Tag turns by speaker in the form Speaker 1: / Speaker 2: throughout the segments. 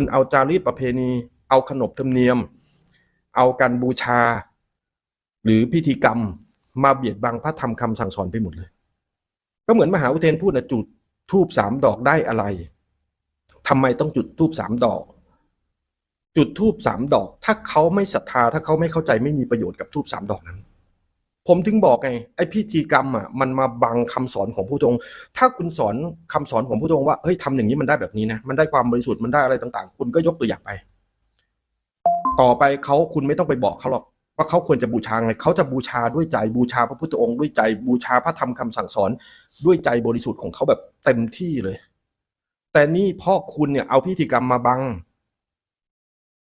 Speaker 1: คุณเอาจารีตประเพณี เอาขนบธรรมเนียม เอาการบูชา หรือพิธีกรรมมาเบียดบังพระธรรมคำสั่งสอนไปหมดเลย ก็เหมือนมหาอุเทนพูดนะจุดทูบสามดอกได้อะไรทำไมต้องจุดทูบสามดอก จุดทูบสามดอก ถ้าเขาไม่ศรัทธาถ้าเขาไม่เข้าใจไม่มีประโยชน์กับทูบสามดอกนั้น ผมถึงบอกไงไอ้พิธีกรรมอะมันมาบังคำสอนของผู้ทรงถ้าคุณสอนคำสอนของผู้ทรงว่าเฮ้ยทำอย่างนี้มันได้แบบนี้นะมันได้ความบริสุทธิ์มันได้อะไรต่าง ๆ คุณก็ยกตัวอย่างไป ต่อไปเขาคุณไม่ต้องไปบอกเขาหรอกว่าเขาควรจะบูชาไงเขาจะบูชาด้วยใจบูชาพระพุทธองค์ด้วยใจบูชาพระธรรมคำสั่งสอนด้วยใจบริสุทธิ์ของเขาแบบเต็มที่เลย แต่นี่พ่อคุณเนี่ยเอาพิธีกรรมมาบัง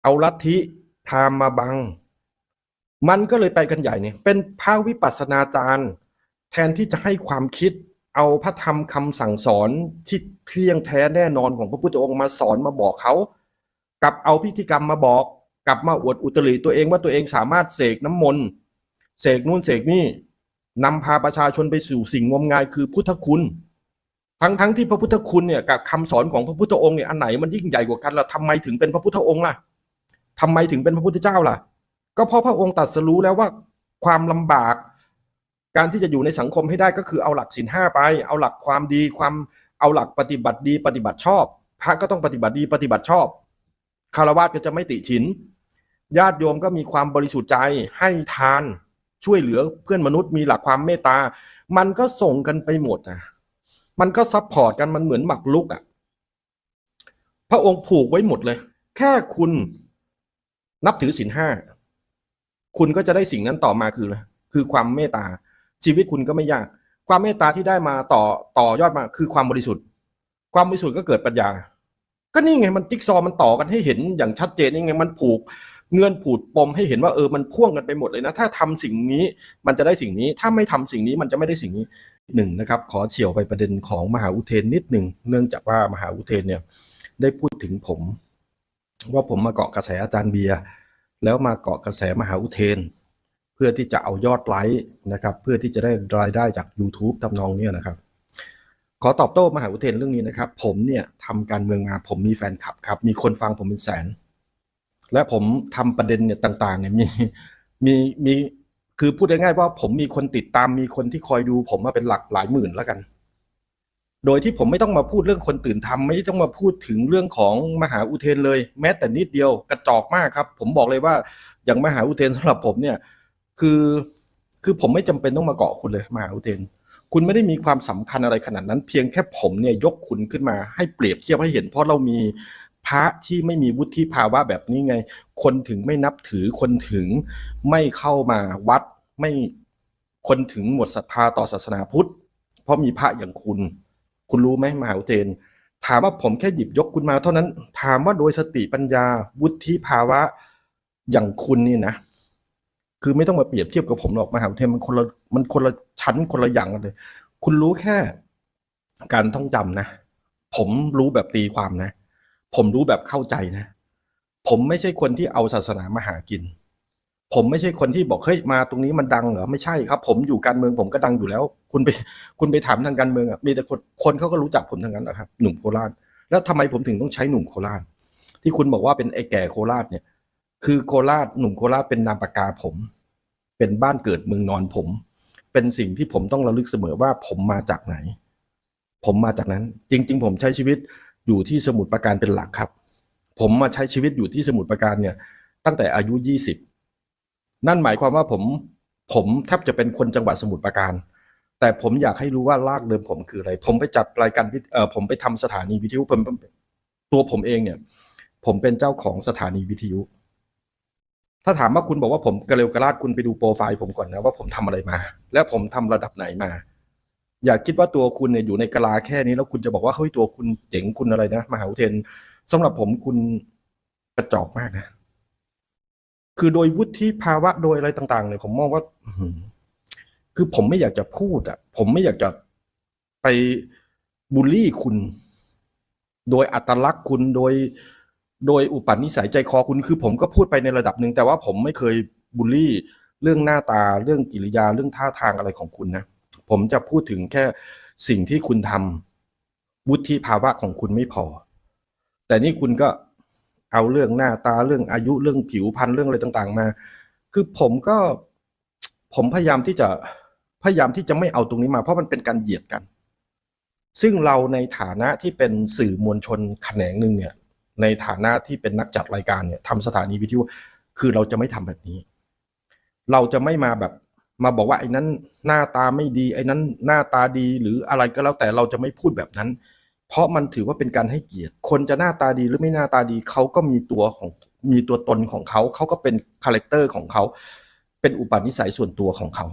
Speaker 1: เอาลัทธิพราหมณ์มาบัง มันก็เลยไปกันใหญ่เนี่ยเป็นพระวิปัสสนาจารย์ แทนที่จะให้ความคิดเอาพระธรรมคำสั่งสอนที่เที่ยงแท้แน่นอนของพระพุทธองค์มาสอนมาบอกเขากับเอาพิธีกรรมมาบอกกลับมาอวดอุตริตัวเองว่าตัวเองสามารถเสกน้ำมนต์เสกนู่นเสกนี่นำพาประชาชนไปสู่สิ่งงมงายคือพุทธคุณ ทั้งทั้งที่พระพุทธคุณเนี่ยกับคำสอนของพระพุทธองค์เนี่ยอันไหนมันยิ่งใหญ่กว่ากันล่ะทำไมถึงเป็นพระพุทธองค์ล่ะทำไมถึงเป็นพระพุทธเจ้าล่ะ ก็เพราะพระองค์ตรัสรู้แล้วว่าความลำบาก การที่จะอยู่ในสังคมให้ได้ก็คือเอาหลักศีลห้าไป เอาหลักความดีความเอาหลักปฏิบัติดีปฏิบัติชอบ พระก็ต้องปฏิบัติดีปฏิบัติชอบคารวะก็จะไม่ติฉินญาติโยมก็มีความบริสุทธิ์ใจให้ทานช่วยเหลือเพื่อนมนุษย์มีหลักความเมตตา มันก็ส่งกันไปหมดนะมันก็ซัพพอร์ตกันมันเหมือนหมักลุกอะ่ะพระองค์ผูกไว้หมดเลย แค่คุณนับถือศีลห้า คุณก็จะได้สิ่งนั้นต่อมาคืออะไรคือความเมตตา ชีวิตคุณก็ไม่ยาก ความเมตตาที่ได้มาต่อต่อยอดมาคือความบริสุทธิ์ ความบริสุทธิ์ก็เกิดปัญญา ก็นี่ไงมันจิ๊กซอว์มันต่อกันให้เห็นอย่างชัดเจนนี่ไงมันผูกเงื่อนผูดปมให้เห็นว่าเออมันพ่วงกันไปหมดเลยนะ ถ้าทำสิ่งนี้มันจะได้สิ่งนี้ ถ้าไม่ทำสิ่งนี้มันจะไม่ได้สิ่งนี้หนึ่งนะครับ ขอเฉียวไปประเด็นของมหาอุเทนนิดหนึ่งเนื่องจากว่ามหาอุเทนเนี่ยได้พูดถึงผม ว่าผมมาเกาะกระแสอาจารย์เบียร์ แล้วมาเกาะกระแสมหาอุเทน เพื่อที่จะเอายอดไลค์นะครับ เพื่อที่จะได้รายได้จาก YouTube ทำนองนี้นะครับ ขอตอบโต้มหาอุเทนเรื่องนี้นะครับ ผมเนี่ยทำการเมืองมาผมมีแฟนคลับครับ มีคนฟังผมเป็นแสน และผมทำประเด็นเนี่ยต่างๆเนี่ยมีมีมีคือพูดง่ายๆว่าผมมีคนติดตามมีคนที่คอยดู ผมมาเป็นหลักหลายหมื่นแล้วกัน โดยที่ผมไม่ต้องมาพูดเรื่องคนตื่นทำไม่ต้องมาพูดถึงเรื่องของมหาอุเทนเลย แม้แต่นิดเดียวกระจอกมากครับ ผมบอกเลยว่าอย่างมหาอุเทนสำหรับผมเนี่ย คือคือผมไม่จำเป็นต้องมาเกาะคุณเลยมหาอุเทน คุณไม่ได้มีความสำคัญอะไรขนาดนั้น เพียงแค่ผมเนี่ยยกคุณขึ้นมาให้เปรียบเทียบให้เห็น เพราะเรามีพระที่ไม่มีวุฒิภาวะแบบนี้ไง คนถึงไม่นับถือคนถึงไม่เข้ามาวัดไม่คนถึงหมดศรัทธาต่อศาสนาพุทธ เพราะมีพระอย่างคุณ คุณรู้ไหมมหาอุเทน ถามว่าผมแค่หยิบยกคุณมาเท่านั้น ถามว่าโดยสติปัญญาวุฒิภาวะอย่างคุณนี่นะ คือไม่ต้องมาเปรียบเทียบกับผมหรอกมหาวิทยาลัยมันคนละมันคนละชั้นคนละอย่างกันเลย คุณรู้แค่การท่องจำนะ ผมรู้แบบตีความนะ ผมรู้แบบเข้าใจนะ ผมไม่ใช่คนที่เอาศาสนามาหากิน ผมไม่ใช่คนที่บอกเฮ้ยมาตรงนี้มันดังเหรอไม่ใช่ครับ ผมอยู่การเมืองผมก็ดังอยู่แล้ว คุณไปคุณไปถามทางการเมืองอะมีแต่คนคนเขาก็รู้จักผมทั้งนั้นนะครับหนุ่มโคราชแล้วทำไมผมถึงต้องใช้หนุ่มโคราชที่คุณบอกว่าเป็นไอ้แก่โคราชเนี่ย คือโคราชหนุ่มโคราชเป็นนามปากกาผม เป็นบ้านเกิดเมืองนอนผม เป็นสิ่งที่ผมต้องระลึกเสมอว่าผมมาจากไหน ผมมาจากนั้น จริง ๆ ผมใช้ชีวิตอยู่ที่สมุทรปราการเป็นหลักครับ ผมมาใช้ชีวิตอยู่ที่สมุทรปราการเนี่ย ตั้งแต่อายุยี่สิบ นั่นหมายความว่าผมผมแทบจะเป็นคนจังหวัดสมุทรปราการ แต่ผมอยากให้รู้ว่ารากเดิมผมคืออะไร ผมไปจัดรายการวิทเอ่อผมไปทำสถานีวิทยุผมตัวผมเองเนี่ย ผมเป็นเจ้าของสถานีวิทยุ ถ้าถามว่าคุณบอกว่าผมกระเลวกระลาดคุณไปดูโปรไฟล์ผมก่อนนะว่าผมทำอะไรมา และผมทำระดับไหนมา อย่าคิดว่าตัวคุณเนี่ยอยู่ในกะลาแค่นี้แล้วคุณจะบอกว่าเฮ้ยตัวคุณเจ๋งคุณอะไรนะมหาอุเทนสำหรับผมคุณกระจอกมากนะ คือโดยวุฒิภาวะโดยอะไรต่าง ๆ เนี่ยผมมองว่าคือผมไม่อยากจะพูดอะผมไม่อยากจะไปบูลลี่คุณ โดยอัตลักษณ์คุณโดย โดยอุปนิสัยใจคอคุณคือ ผมก็พูดไปในระดับหนึ่งแต่ว่าผมไม่เคยบูลลี่ เรื่องหน้าตาเรื่องกิริยาเรื่องท่าทางอะไรของคุณนะผมจะพูดถึงแค่สิ่งที่คุณทำวุฒิภาวะของคุณไม่พอ แต่นี่คุณก็ เอาเรื่องหน้าตาเรื่องอายุเรื่องผิวพรรณเรื่องอะไรต่างๆ มา คือผมก็ผมพยายามที่จะพยายามที่จะไม่เอาตรงนี้มา เพราะมันเป็นการเหยียดกัน ซึ่งเราในฐานะที่เป็นสื่อมวลชนแขนงหนึ่งเนี่ย ในฐานะที่เป็นนักจัดรายการเนี่ยทำสถานีวิทยุคือเราจะไม่ทำแบบนี้ เราจะไม่มาแบบมาบอกว่าไอ้นั้นหน้าตาไม่ดี ไอ้นั้นหน้าตาดีหรืออะไรก็แล้วแต่เราจะไม่พูดแบบนั้น เพราะมันถือว่าเป็นการให้เกียรติ คนจะหน้าตาดีหรือไม่หน้าตาดีเขาก็มีตัวของมีตัวตนของเขา เขาก็เป็นคาแรคเตอร์ของเขา เป็นอุปนิสัยส่วนตัวของเขา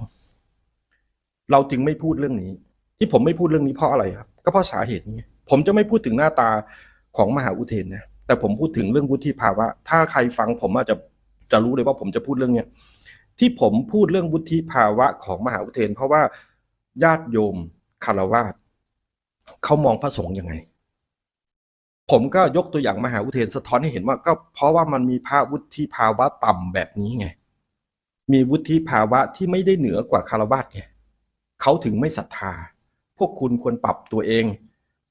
Speaker 1: เราจึงไม่พูดเรื่องนี้ ที่ผมไม่พูดเรื่องนี้เพราะอะไรครับ ก็เพราะสาเหตุนี้ ผมจะไม่พูดถึงหน้าตาของมหาอุเทนนะ แต่ผมพูดถึงเรื่องวุฒิภาวะ ถ้าใครฟังผมอาจจะจะรู้เลยว่าผมจะพูดเรื่องเนี้ยที่ผมพูดเรื่องวุฒิภาวะของมหาอุเทน เพราะว่าญาติโยมคารวาส เขามองพระสงฆ์ยังไง ผมก็ยกตัวอย่างมหาอุเทนสะท้อนให้เห็นว่า ก็เพราะว่ามันมีพระวุฒิภาวะต่ำแบบนี้ไง มีวุฒิภาวะที่ไม่ได้เหนือกว่าคารวาสไงเขาถึงไม่ศรัทธา พวกคุณควรปรับตัวเอง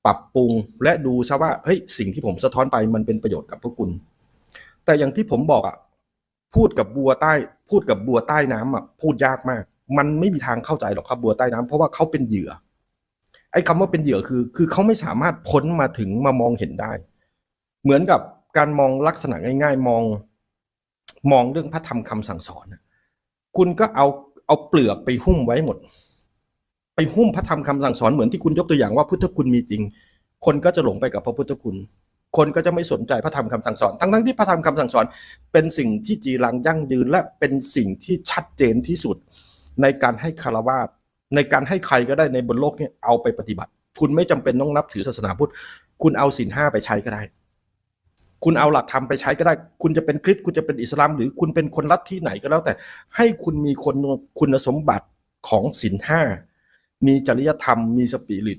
Speaker 1: ปรับปรุงและดูซะว่าเฮ้ยสิ่งที่ผมสะท้อนไปมันเป็นประโยชน์กับพวกคุณ แต่อย่างที่ผมบอกอะพูดกับบัวใต้ พูดกับบัวใต้น้ำอะพูดยากมาก มันไม่มีทางเข้าใจหรอกครับบัวใต้น้ำเพราะว่าเขาเป็นเหยื่อ ไอ้คำว่าเป็นเหยื่อคือ คือเขาไม่สามารถพ้นมาถึงมามองเห็นได้ เหมือนกับการมองลักษณะง่าย ๆ มอง มองเรื่องพระธรรมคำสั่งสอนคุณก็เอาเอาเปลือกไปหุ้มไว้หมด ไปหุ้มพระธรรมคำสั่งสอนเหมือนที่คุณยกตัวอย่างว่าพุทธคุณมีจริง คนก็จะหลงไปกับพระพุทธคุณ คนก็จะไม่สนใจพระธรรมคำสั่งสอน ทั้งๆที่พระธรรมคำสั่งสอน เป็นสิ่งที่จีรังยั่งยืนและเป็นสิ่งที่ชัดเจนที่สุดในการให้คารวาส ในการให้ใครก็ได้ในบนโลกนี้เอาไปปฏิบัติ คุณไม่จำเป็นต้องนับถือศาสนาพุทธคุณเอาศีลห้าไปใช้ก็ได้ คุณเอาหลักธรรมไปใช้ก็ได้ คุณจะเป็นคริสต์คุณจะเป็นอิสลาม หรือคุณเป็นคนรัฐที่ไหนก็แล้วแต่ ให้คุณมีคนคุณสมบัติของศีลห้ามีจริยธรรม มีสปิริต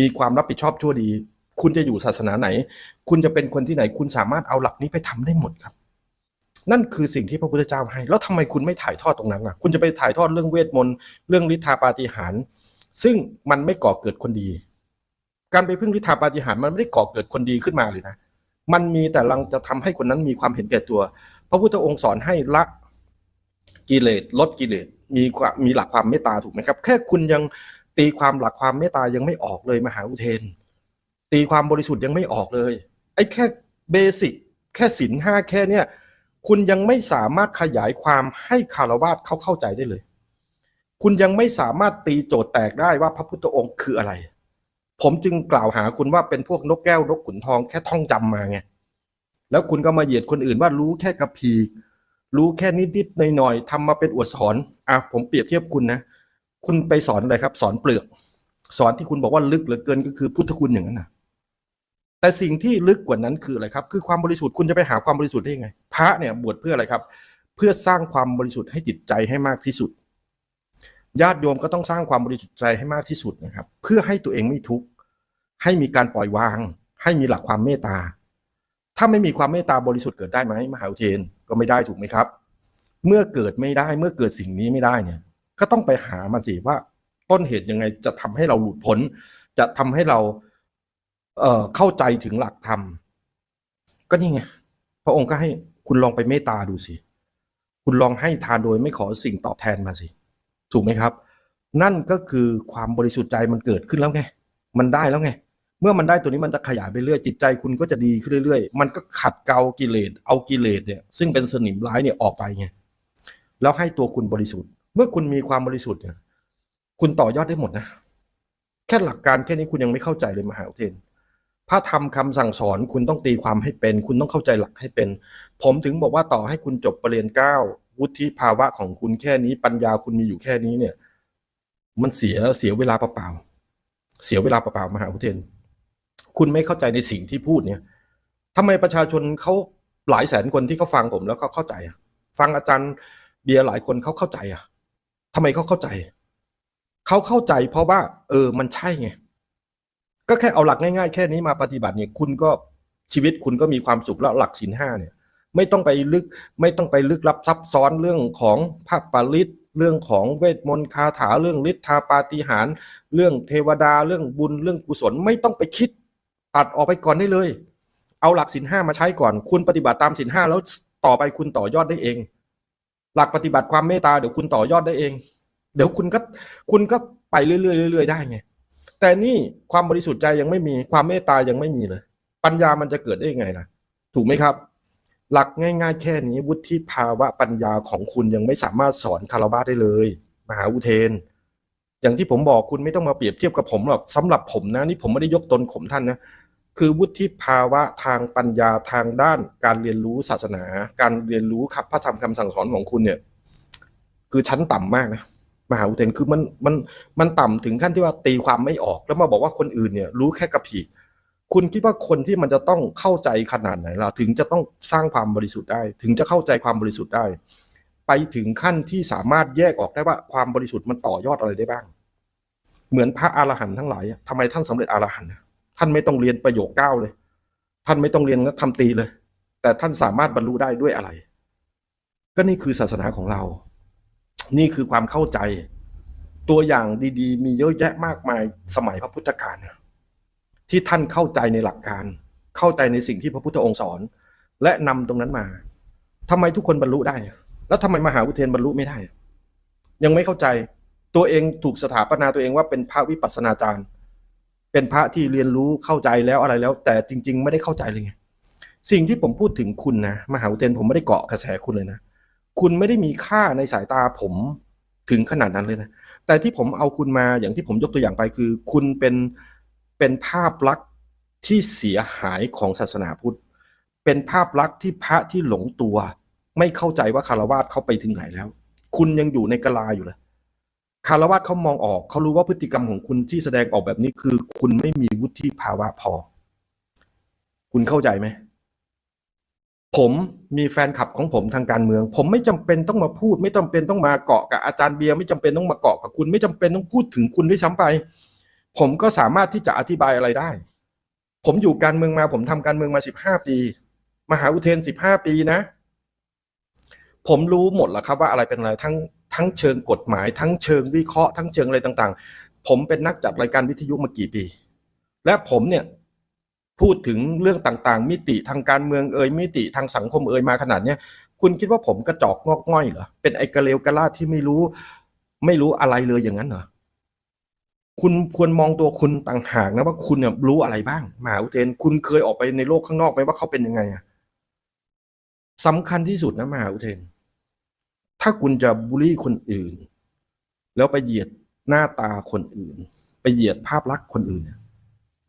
Speaker 1: มีความรับผิดชอบชั่วดี คุณจะอยู่ศาสนาไหน คุณจะเป็นคนที่ไหน คุณสามารถเอาหลักนี้ไปทำได้หมดครับ นั่นคือสิ่งที่พระพุทธเจ้าให้ แล้วทำไมคุณไม่ถ่ายทอดตรงนั้นอะ คุณจะไปถ่ายทอดเรื่องเวทมนต์เรื่องฤทธาปาฏิหาริย์ซึ่งมันไม่ก่อเกิดคนดี การไปพึ่งฤทธาปาฏิหาริย์มันไม่ได้ก่อเกิดคนดีขึ้นมาเลยนะ มันมีแต่ลังจะทำให้คนนั้นมีความเห็นแก่ตัว พระพุทธองค์สอนให้ละกิเลสลดกิเลสมีความมีหลักความเมตตาถูกไหมครับ แค่คุณยังตีความหลักความเมตตายังไม่ออกเลยมหาอุเทน ตีความบริสุทธิ์ยังไม่ออกเลยไอ้แค่เบสิกแค่ศีลห้าแค่เนี้ย คุณยังไม่สามารถขยายความให้คารวาสเขาเข้าใจได้เลย คุณยังไม่สามารถตีโจทย์แตกได้ว่าพระพุทธองค์คืออะไร ผมจึงกล่าวหาคุณว่าเป็นพวกนกแก้วนกขุนทองแค่ท่องจำมาไง แล้วคุณก็มาเหยียดคนอื่นว่ารู้แค่กระพีรู้แค่นิดๆหน่อยๆทำมาเป็นอวดสอนอะผมเปรียบเทียบคุณนะ คุณไปสอนอะไรครับ สอนเปลือก สอนที่คุณบอกว่าลึกเหลือเกินก็คือพุทธคุณอย่างนั้นนะ แต่สิ่งที่ลึกกว่านั้นคืออะไรครับ คือความบริสุทธิ์คุณจะไปหาความบริสุทธิ์ได้ยังไง พระเนี่ยบวชเพื่ออะไรครับ เพื่อสร้างความบริสุทธิ์ให้จิตใจให้มากที่สุด ญาติโยมก็ต้องสร้างความบริสุทธิ์ใจให้มากที่สุดนะครับ เพื่อให้ตัวเองไม่ทุกข์ให้มีการปล่อยวาง ให้มีหลักความเมตตา ถ้าไม่มีความเมตตาบริสุทธิ์เกิดได้ไหมมหาอุเทนก็ไม่ได้ถูกไหมครับ เมื่อเกิดไม่ได้เมื่อเกิดสิ่งนี้ไม่ได้เนี่ยก็ต้องไปหามันสิว่าต้นเหตุยังไงจะทำให้เราหลุดพ้น จะทำให้เรา เอ่อเข้าใจถึงหลักธรรม ก็นี่ไงพระองค์ก็ให้คุณลองไปเมตตาดูสิ คุณลองให้ทานโดยไม่ขอสิ่งตอบแทนมาสิ ถูกไหมครับ นั่นก็คือความบริสุทธิ์ใจมันเกิดขึ้นแล้วไง มันได้แล้วไง เมื่อมันได้ตัวนี้มันจะขยายไปเรื่อยจิตใจคุณก็จะดีขึ้นเรื่อยๆ มันก็ขัดเกลากิเลส เอากิเลสเนี่ยซึ่งเป็นสนิมร้ายเนี่ยออกไปไง แล้วให้ตัวคุณบริสุทธิ์ เมื่อคุณมีความบริสุทธิ์เนี่ย คุณต่อยอดได้หมดนะ แค่หลักการแค่นี้คุณยังไม่เข้าใจเลยมหาอุเทน พระธรรมคำสั่งสอนคุณต้องตีความให้เป็น คุณต้องเข้าใจหลักให้เป็น ผมถึงบอกว่าต่อให้คุณจบปรริญญาเก้าวุฒิภาวะของคุณแค่นี้ ปัญญาคุณมีอยู่แค่นี้เนี่ย มันเสียเสียเวลาเปล่าๆเสียเวลาเปล่าๆมหาอุเทนคุณไม่เข้าใจในสิ่งที่พูดเนี่ยทำไมประชาชนเขาหลายแสนคนที่เขาฟังผมแล้วเขาเข้าใจ ฟังอาจารย์เบียร์หลายคนเขาเข้าใจอะทำไมเขาเข้าใจ เขาเข้าใจเพราะว่า เออมันใช่ไง ก็แค่เอาหลักง่ายๆ แค่นี้มาปฏิบัติเนี่ยคุณก็ชีวิตคุณก็มีความสุขแล้วหลักศีลห้าเนี่ยไม่ต้องไปลึกไม่ต้องไปลึกลับซับซ้อนเรื่องของพระปาริตเรื่องของเวทมนต์คาถาเรื่องฤทธาปาฏิหาริย์เรื่องเทวดาเรื่องบุญเรื่องกุศลไม่ต้องไปคิดตัดออกไปก่อนได้เลย เอาหลักสินห้ามาใช้ก่อน คุณปฏิบัติตามสินห้าแล้วต่อไปคุณต่อยอดได้เอง หลักปฏิบัติความเมตตาเดี๋ยวคุณต่อยอดได้เอง เดี๋ยวคุณก็คุณก็ไปเรื่อยๆเรื่อยๆได้ไง แต่นี่ความบริสุทธิ์ใจยังไม่มีความเมตตายังไม่มีเลย ปัญญามันจะเกิดได้ยังไงล่ะ ถูกไหมครับ หลักง่าย ๆ แค่นี้วุฒิภาวะปัญญาของคุณยังไม่สามารถสอนคารวะได้เลย มหาอุเทน อย่างที่ผมบอกคุณไม่ต้องมาเปรียบเทียบกับผมหรอกสำหรับผมนะนี่ผมไม่ได้ยกตนข่มท่านนะคือวุฒิภาวะทางปัญญาทางด้านการเรียนรู้ศาสนา การเรียนรู้ขับพระธรรมคำสั่งสอนของคุณเนี่ย คือชั้นต่ำมากนะ มหาอุเทนคือมันมันมันต่ำถึงขั้นที่ว่าตีความไม่ออก แล้วมาบอกว่าคนอื่นเนี่ย รู้แค่กระผีคุณคิดว่าคนที่มันจะต้องเข้าใจขนาดไหนล่ะถึงจะต้องสร้างความบริสุทธิ์ได้ ถึงจะเข้าใจความบริสุทธิ์ได้ ไปถึงขั้นที่สามารถแยกออกได้ว่าความบริสุทธิ์มันต่อยอดอะไรได้บ้าง เหมือนพระอรหันต์ทั้งหลายอะทำไมท่านสำเร็จอรหันต์ท่านไม่ต้องเรียนประโยคเก้าเลย ท่านไม่ต้องเรียนนักธรรมตีเลย แต่ท่านสามารถบรรลุได้ด้วยอะไร ก็นี่คือศาสนาของเรา นี่คือความเข้าใจ ตัวอย่างดีๆ มีเยอะแยะมากมายสมัยพระพุทธกาลที่ท่านเข้าใจในหลักการ เข้าใจในสิ่งที่พระพุทธองค์สอน และนำตรงนั้นมาทำไมทุกคนบรรลุได้ แล้วทำไมมหาอุเทนบรรลุไม่ได้ ยังไม่เข้าใจตัวเองถูกสถาปนาตัวเองว่าเป็นพระวิปัสสนาจารย์ เป็นพระที่เรียนรู้เข้าใจแล้วอะไรแล้ว แต่จริง ๆ ไม่ได้เข้าใจเลยไงสิ่งที่ผมพูดถึงคุณนะมหาอุเทนผมไม่ได้เกาะกระแสคุณเลยนะ คุณไม่ได้มีค่าในสายตาผมถึงขนาดนั้นเลยนะ แต่ที่ผมเอาคุณมาอย่างที่ผมยกตัวอย่างไปคือ คุณเป็นเป็นภาพลักษณ์ที่เสียหายของศาสนาพุทธ เป็นภาพลักษณ์ที่พระที่หลงตัว ไม่เข้าใจว่าคารวาสเขาไปถึงไหนแล้ว คุณยังอยู่ในกลาอยู่เลยคารวาสเขามองออกเขารู้ว่าพฤติกรรมของคุณที่แสดงออกแบบนี้คือ คุณไม่มีวุฒิภาวะพอ คุณเข้าใจไหม ผมมีแฟนคลับของผมทางการเมือง ผมไม่จำเป็นต้องมาพูด ไม่จำเป็นต้องมาเกาะกับอาจารย์เบียร์ไม่จำเป็นต้องมาเกาะกับคุณ ไม่จำเป็นต้องพูดถึงคุณด้วยซ้ำไป ผมก็สามารถที่จะอธิบายอะไรได้ ผมอยู่การเมืองมา ผมทำการเมืองมาสิบห้าปี มหาอุเทนสิบห้าปีนะ ผมรู้หมดแล้วครับว่าอะไรเป็นอะไรทั้งทั้งเชิงกฎหมาย ทั้งเชิงวิเคราะห์ทั้งเชิงอะไรต่าง ๆ ผมเป็นนักจัดรายการวิทยุมากี่ปี และผมเนี่ย พูดถึงเรื่องต่างๆ มิติทางการเมืองเอ่ยมิติทางสังคมเอ่ยมาขนาดเนี้ยคุณคิดว่าผมกระจอกงอกง่อยเหรอเป็นไอ้กระเลวกระลาดที่ไม่รู้ ไม่รู้อะไรเลยอย่างนั้นเหรอคุณควรมองตัวคุณต่างหากนะว่าคุณเนี่ยรู้อะไรบ้างมหาอุเทนคุณเคยออกไปในโลกข้างนอกไหมว่าเขาเป็นยังไงอะสำคัญที่สุดนะมหาอุเทน ถ้าคุณจะบูลลี่คนอื่น แล้วไปเหยียดหน้าตาคนอื่น ไปเหยียดภาพลักษณ์คนอื่นเนี่ย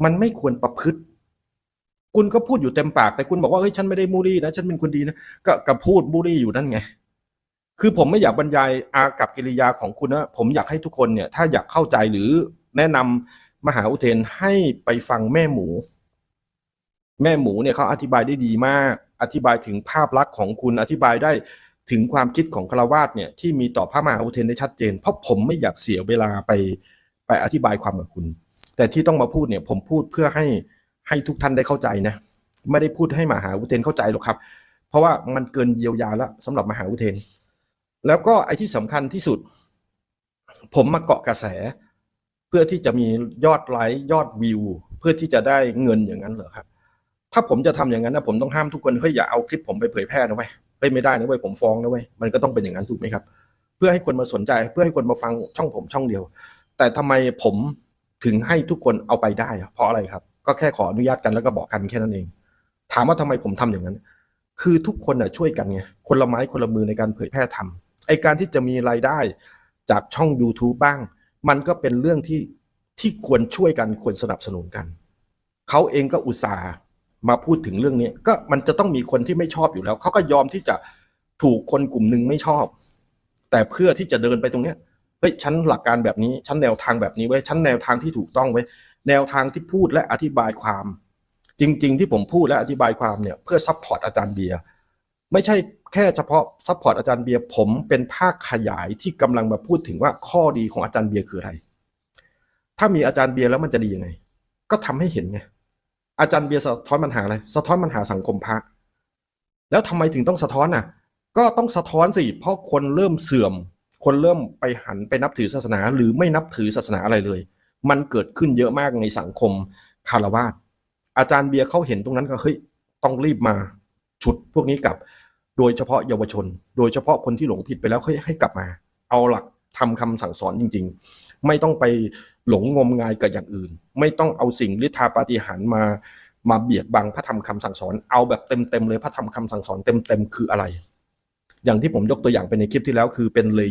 Speaker 1: มันไม่ควรประพฤติ คุณก็พูดอยู่เต็มปาก แต่คุณบอกว่าเฮ้ยฉันไม่ได้บูลลี่นะฉันเป็นคนดีนะก็กับพูดบูลลี่อยู่นั่นไง คือผมไม่อยากบรรยายอากับกิริยาของคุณนะผมอยากให้ทุกคนเนี่ย ถ้าอยากเข้าใจหรือแนะนำมหาอุเทนให้ไปฟังแม่หมู แม่หมูเนี่ยเขาอธิบายได้ดีมาก อธิบายถึงภาพลักษณ์ของคุณอธิบายได้ถึงความคิดของคารวาสเนี่ยที่มีต่อพระมหาอุเทนได้ชัดเจน เพราะผมไม่อยากเสียเวลาไปไปอธิบายความกับคุณ แต่ที่ต้องมาพูดเนี่ย ผมพูดเพื่อให้ ให้ทุกท่านได้เข้าใจนะ ไม่ได้พูดให้มหาอุเทนเข้าใจหรอกครับ เพราะว่ามันเกินเยียวยาแล้วสำหรับมหาอุเทน แล้วก็ไอ้ที่สำคัญที่สุด ผมมาเกาะกระแส เพื่อที่จะมียอดไลค์ยอดวิว เพื่อที่จะได้เงินอย่างนั้นเหรอครับ ถ้าผมจะทำอย่างนั้นนะผมต้องห้ามทุกคนเฮ้ยอย่าเอาคลิปผมไปเผยแพร่นะเว้ยเฮ้ยไม่ได้นะเว้ยผมฟ้องนะเว้ยมันก็ต้องเป็นอย่างนั้นถูกไหมครับ เพื่อให้คนมาสนใจ เพื่อให้คนมาฟังช่องผมช่องเดียว แต่ทำไมผมถึงให้ทุกคนเอาไปได้เพราะอะไรครับ ก็แค่ขออนุญาตกันแล้วก็บอกกันแค่นั้นเอง ถามว่าทำไมผมทำอย่างนั้น คือทุกคนน่ะช่วยกันไงคนละไม้คนละมือในการเผยแพร่ทำไอการที่จะมีรายได้จากช่อง YouTube บ้าง มันก็เป็นเรื่องที่ที่ควรช่วยกันควรสนับสนุนกัน เขาเองก็อุตส่าห์มาพูดถึงเรื่องนี้ ก็มันจะต้องมีคนที่ไม่ชอบอยู่แล้ว เขาก็ยอมที่จะถูกคนกลุ่มหนึ่งไม่ชอบ แต่เพื่อที่จะเดินไปตรงเนี้ยเฮ้ยฉันหลักการแบบนี้ฉันแนวทางแบบนี้ไว้ฉันแนวทางที่ถูกต้องไว้ แนวทางที่พูดและอธิบายความ จริง ๆ ที่ผมพูดและอธิบายความเนี่ยเพื่อซัพพอร์ตอาจารย์เบียร์ไม่ใช่แค่เฉพาะซัพพอร์ตอาจารย์เบียร์ผมเป็นภาคขยายที่กำลังมาพูดถึงว่าข้อดีของอาจารย์เบียร์คืออะไร ถ้ามีอาจารย์เบียร์แล้วมันจะดียังไง ก็ทำให้เห็นไงอาจารย์เบียร์สะท้อนปัญหาอะไรสะท้อนปัญหาสังคมพระแล้วทำไมถึงต้องสะท้อนอะ ก็ต้องสะท้อนสิเพราะคนเริ่มเสื่อม คนเริ่มไปหันไปนับถือศาสนา หรือไม่นับถือศาสนาอะไรเลย มันเกิดขึ้นเยอะมากในสังคมคารวาสอาจารย์เบียร์เขาเห็นตรงนั้นก็เฮ้ยต้องรีบมาฉุดพวกนี้กลับ โดยเฉพาะเยาวชน โดยเฉพาะคนที่หลงผิดไปแล้วให้ให้กลับมา เอาหลักทำคำสั่งสอนจริง ๆ ไม่ต้องไปหลงงมงายกับอย่างอื่น ไม่ต้องเอาสิ่งฤทธาปาฏิหาริย์มามาเบียดบังพระธรรมคำสั่งสอน เอาแบบเต็มๆเลยพระธรรมคำสั่งสอนเต็มๆคืออะไร อย่างที่ผมยกตัวอย่างไปในคลิปที่แล้วคือเป็นเลย